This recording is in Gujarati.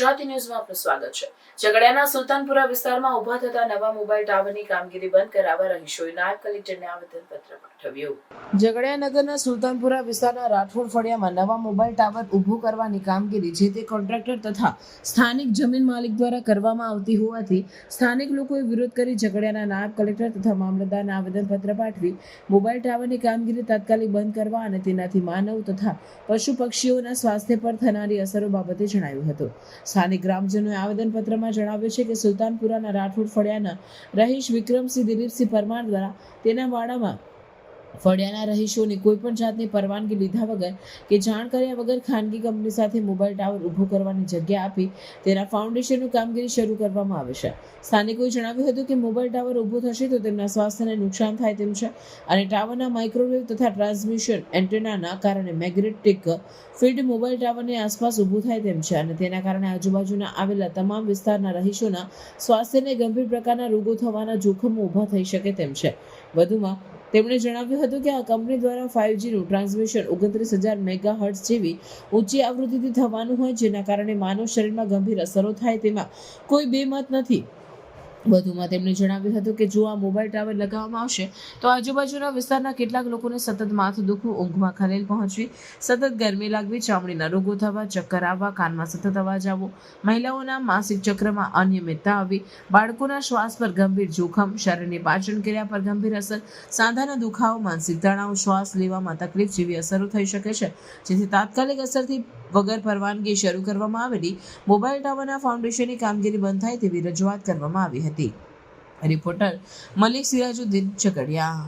ગુજરાતી ન્યૂઝમાં આપનું સ્વાગત છે. ઝઘડિયાના સુલતાનપુરા વિસ્તારમાં ઊભા થતા નવા મોબાઈલ ટાવરની કામગીરી બંધ કરાવવા રહીશોએ નાયબ કલેક્ટરને આવેદનપત્ર પાઠવ્યું. ઝઘડિયાનગરના સુલતાનપુરા વિસ્તારના રાઠોડ ફળિયામાં નવા મોબાઈલ ટાવર ઊભો કરવાની કામગીરી જે તે કોન્ટ્રાક્ટર તથા સ્થાનિક જમીન માલિક દ્વારા કરવામાં આવતી હોવાથી સ્થાનિક લોકોએ વિરોધ કરી ઝઘડિયાના નાયબ કલેક્ટર તથા મામલતદારને આવેદનપત્ર પાઠવી મોબાઈલ ટાવરની કામગીરી તાત્કાલિક બંધ કરવા અને તેનાથી માનવ તથા પશુ પક્ષીઓના સ્વાસ્થ્ય પર થનારી અસરો બાબતે જણાવ્યું હતું. સ્થાનિક ગ્રામજનોએ આવેદનપત્રમાં જણાવ્યું છે કે સુલતાનપુરાના રાઠોડ ફળિયાના રહીશ વિક્રમસિંહ દિલીપસિંહ પરમાર દ્વારા તેના વાડામાં ફળિયાના રહીશોની કોઈ પણ જાતની પરવાનગી લીધા વગર કે જાણ કર્યા વગર ખાનગી કંપની સાથે મોબાઈલ ટાવર ઊભું કરવાની જગ્યા આપી તેના ફાઉન્ડેશનનું કામગીરી શરૂ કરવામાં આવે છે. સ્થાનિકોએ જણાવ્યું હતું કે મોબાઈલ ટાવર ઊભું થશે તો તેમના સ્વાસ્થ્યને નુકસાન થાય તેમ છે અને ટાવરના માઇક્રોવેવ તથા ટ્રાન્સમિશન એન્ટેનાના કારણે મેગ્નેટિક ફિલ્ડ મોબાઈલ ટાવરની આસપાસ ઊભું થાય તેમ છે અને તેના કારણે આજુબાજુના આવેલા તમામ વિસ્તારના રહીશોના સ્વાસ્થ્યને ગંભીર પ્રકારના રોગો થવાના જોખમો ઊભા થઈ શકે તેમ છે. વધુમાં તેમણે જણાવ્યું હતું કે આ કંપની દ્વારા ફાઇવજીનું ટ્રાન્સમિશન ઓગણત્રીસ હજાર મેગા હર્ટ્સ જેવી ઊંચી આવૃત્તિથી થવાનું હોય, જેના કારણે માનવ શરીરમાં ગંભીર અસરો થાય તેમાં કોઈ બેમત નથી. વધુમાં તેમણે જણાવ્યું હતું કે જો આ મોબાઈલ ટાવર લગાવવામાં આવશે, તો આજુબાજુના વિસ્તારના કેટલાક લોકોને સતત માથું દુખવું, ઊંઘમાં ખલેલ પહોંચવી, સતત ગરમી લાગવી, ચામડીના રોગો થવા, ચક્કર આવવા, કાનમાં સતત અવાજ આવવો, મહિલાઓના માસિક ચક્રમાં અનિયમિતતા આવી બાળકોના શ્વાસ પર ગંભીર જોખમ, શરીરની પાચન ક્રિયા પર ગંભીર અસર, સાંધાના દુખાવો, માનસિક તણાવ, શ્વાસ લેવામાં તકલીફ જેવી અસરો થઈ શકે છે. જેથી તાત્કાલિક અસરથી વગર પરવાનગી શરૂ કરવામાં આવેલી મોબાઈલ ટાવરના ફાઉન્ડેશનની કામગીરી બંધ થાય તેવી રજૂઆત કરવામાં આવી હતી. રિપોર્ટર મલિક સિરાજુદ્દીન ઝઘડિયા